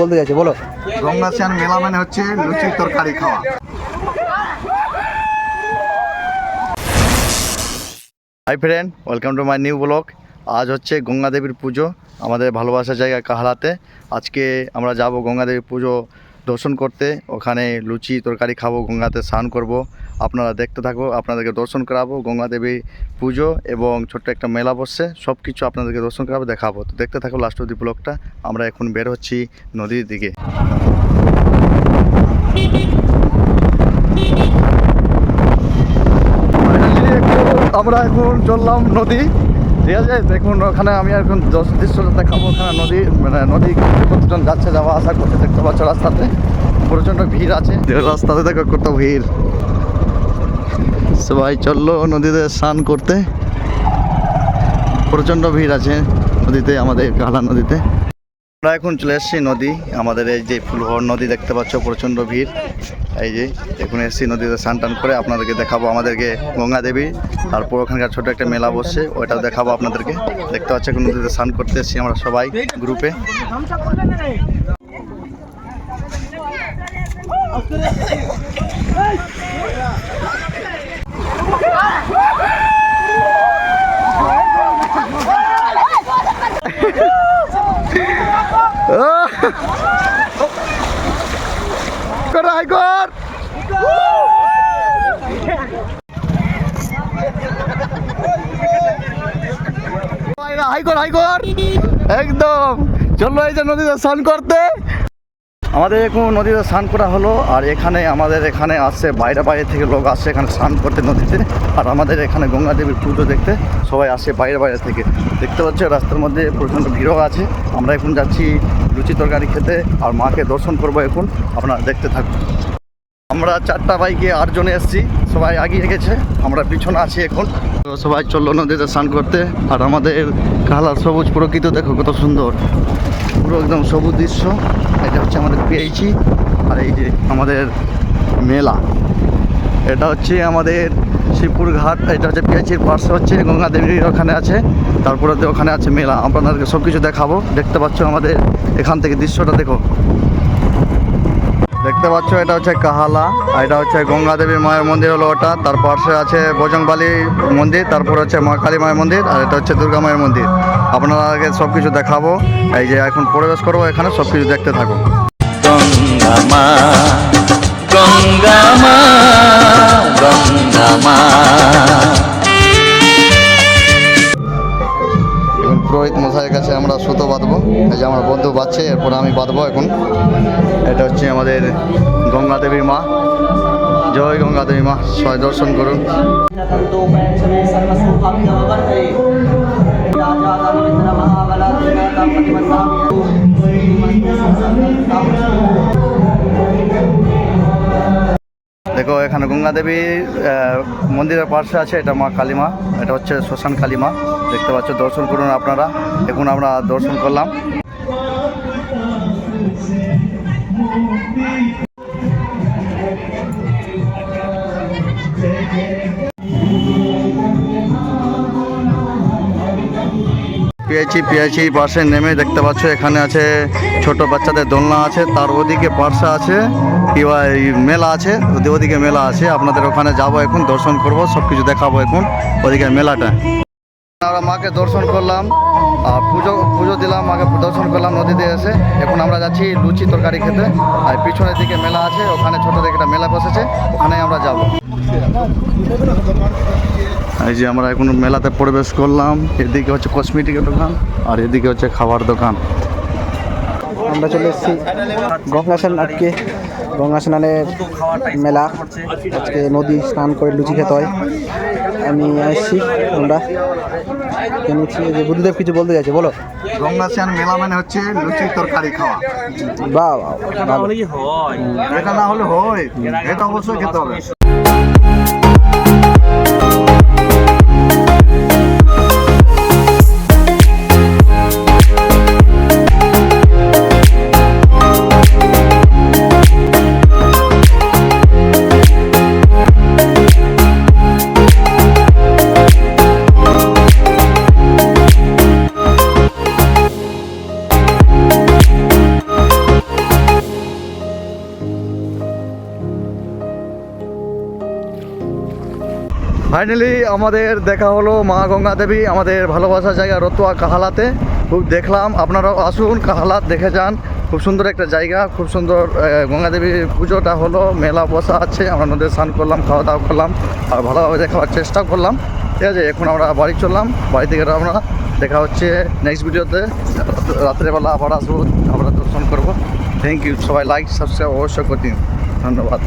বলতে চাইছে বলো। গঙ্গা স্নান মেলা মানে হচ্ছে লুচি তরকারি খাওয়া। Hi friend welcome to my new blog আজ হচ্ছে গঙ্গা দেবীর পুজো, আমাদের ভালোবাসার জায়গা কাহালাতে আজকে আমরা যাব গঙ্গা দেবীর পুজো দর্শন করতে, ওখানে লুচি তরকারি খাব, গঙ্গাতে স্নান করব। আপনারা দেখতে থাকব আপনাদেরকে দর্শন করাবো গঙ্গা দেবী পুজো এবং ছোট্ট একটা মেলা বসছে সব কিছু আপনাদেরকে দর্শন করাবো, দেখাবো। তো দেখতে থাকো লাস্ট অব্দি ব্লগটা আমরা এখন বের হচ্ছি নদীর দিকে। আমরা এখন চললাম নদী। ঠিক আছে, দেখুন, ওখানে আমি এখন দশ দৃশ্যটা দেখাবো। ওখানে নদী মানে নদী কতজন যাচ্ছে যাওয়া আসা করতে দেখতে পাচ্ছ রাস্তাতে। প্রচণ্ড ভিড় আছে। রাস্তাতে দেখো কত ভিড়। সবাই চলল নদীতে স্নান করতে। প্রচণ্ড ভিড় আছে নদীতে, আমাদের কালা নদীতে। আমরা এখন চলে এসেছি নদী, আমাদের এই যে ফুলহর নদী দেখতে পাচ্ছ, প্রচণ্ড ভিড়। এই যে, এখন এসেছি নদীতে স্নান টান করে আপনাদেরকে দেখাবো, আমাদেরকে গঙ্গা দেবী, তারপর ওখানকার ছোট একটা মেলা বসছে, ওইটাও দেখাবো আপনাদেরকে। দেখতে পাচ্ছ, এখন নদীতে স্নান করতে এসেছি আমরা সবাই, গ্রুপে। কর। হাইকর হাই কর হাই কর। একদম। চলো এই যে নদীতে স্নান করতে। আমাদের এখন নদীতে স্নান করা হলো, আর এখানে আমাদের এখানে আসছে, বাইরে বাইরে থেকে লোক আসে এখানে স্নান করতে নদীতে। আর আমাদের এখানে গঙ্গা দেবীর পুজো দেখতে সবাই আসে বাইরে বাইরে থেকে। দেখতে পাচ্ছে, রাস্তার মধ্যে প্রচণ্ড ভিড়ও আছে। আমরা এখন যাচ্ছি লুচি তরকারি খেতে, আর মাকে দর্শন করব এখন। আপনারা দেখতে থাকুন। আমরা চারটা বাইকে আটজনে এসেছি, সবাই আগিয়ে গেছে, আমরা পিছনে আছি এখন। তো সবাই চলল নদীতে স্নান করতে, আর আমাদের কালার সবুজ প্রকৃতি, দেখো কত সুন্দর। পুরো একদম সবুজ দৃশ্য, এটা হচ্ছে আমাদের পেয়েছি আর এই যে আমাদের মেলা। এটা হচ্ছে আমাদের শিবপুর ঘাট, এটা হচ্ছে পেঁচির পাশে হচ্ছে গঙ্গা দেবীর ওখানে আছে, তারপরে ওখানে আছে মেলা। আপনাদেরকে সব কিছু দেখাবো, দেখতে পাচ্ছ আমাদের এখান থেকে দৃশ্যটা, দেখো। দেখতে পাচ্ছ এটা হচ্ছে কাহালা আর এটা হচ্ছে গঙ্গা দেবী মায়ের মন্দির হলো ওটা। তার পাশে আছে বজংবালি মন্দির তারপর হচ্ছে মা কালী মায়ের মন্দির আর এটা হচ্ছে দুর্গা মায়ের মন্দির। আপনারা আগে সব কিছু দেখাবো এই যে এখন প্রবেশ করব এখানে সব কিছু দেখতে থাকো। গঙ্গা মা গঙ্গা মা গঙ্গা মা। পুরোহিত মশাইয়ের কাছে আমরা সুতো বাঁধবো যে আমার বন্ধু বাচ্চা এরপর আমি বাঁধবো এখন এটা হচ্ছে আমাদের গঙ্গা দেবীর মা জয় গঙ্গা দেবী মা সয় দর্শন করুন দেখো, এখানে গঙ্গা দেবী মন্দিরের পাশে আছে এটা মা কালীমা, এটা হচ্ছে শ্মশান কালীমা। দেখতে পাচ্ছ, দর্শন করুন আপনারা। এখন আমরা দর্শন করলাম। পেয়েছি পেয়েছি পাশে নেমে দেখতে পাচ্ছ, এখানে আছে ছোট বাচ্চাদের দোলনা আছে, তার ওদিকে পার্সা আছে কিংবা মেলা আছে, ওদি- ওদিকে মেলা আছে, আপনাদের ওখানে যাব এখন, দর্শন করব সব কিছু দেখাবো এখন, ওদিকে মেলাটা। আমরা মাকে দর্শন করলাম। পুজো পুজো দিলাম মাকে দর্শন করলাম নদীতে এসে। এখন আমরা যাচ্ছি লুচি তরকারি খেতে। আর পিছনের দিকে মেলা আছে, ওখানে ছোট দিকে একটা মেলা বসেছে ওখানে আমরা যাব। এই যে আমরা এখন মেলাতে প্রবেশ করলাম, এদিকে হচ্ছে কসমেটিকের দোকান, আর এদিকে হচ্ছে খাবার দোকান। আমরা চলে এসেছি গঙ্গা আজকে গঙ্গা স্নানের মেলা। আজকে নদী স্নান করে লুচি খেতে হয়। আমি আসছি আমরা যে বুদ্ধদেব কিছু বলতে চাইছে বলো। গঙ্গা স্নান মেলা মানে হচ্ছে লুচি তরকারি খাওয়া। বা এটা না হলে হয়। এটা অবশ্যই খেতে হবে। ফাইনালি আমাদের দেখা হলো মা গঙ্গা দেবী, আমাদের ভালোবাসার জায়গা রতুয়া কাহালাতে। খুব দেখলাম, আপনারাও আসুন, কাহালাত দেখে যান। খুব সুন্দর একটা জায়গা, খুব সুন্দর গঙ্গা দেবীর পুজোটা হলো, মেলা বসা আছে, আমরা নদীতে স্নান করলাম খাওয়া দাওয়া করলাম, আর ভালোভাবে দেখাবার চেষ্টা করলাম। ঠিক আছে, এখন আমরা বাড়ি চললাম, বাড়ি থেকে আমরা দেখা হচ্ছে নেক্সট ভিডিওতে রাত্রেবেলা আবার আসব, আমরা দর্শন করব। থ্যাংক ইউ সবাই লাইক সাবস্ক্রাইব অবশ্যই করতেন ধন্যবাদ।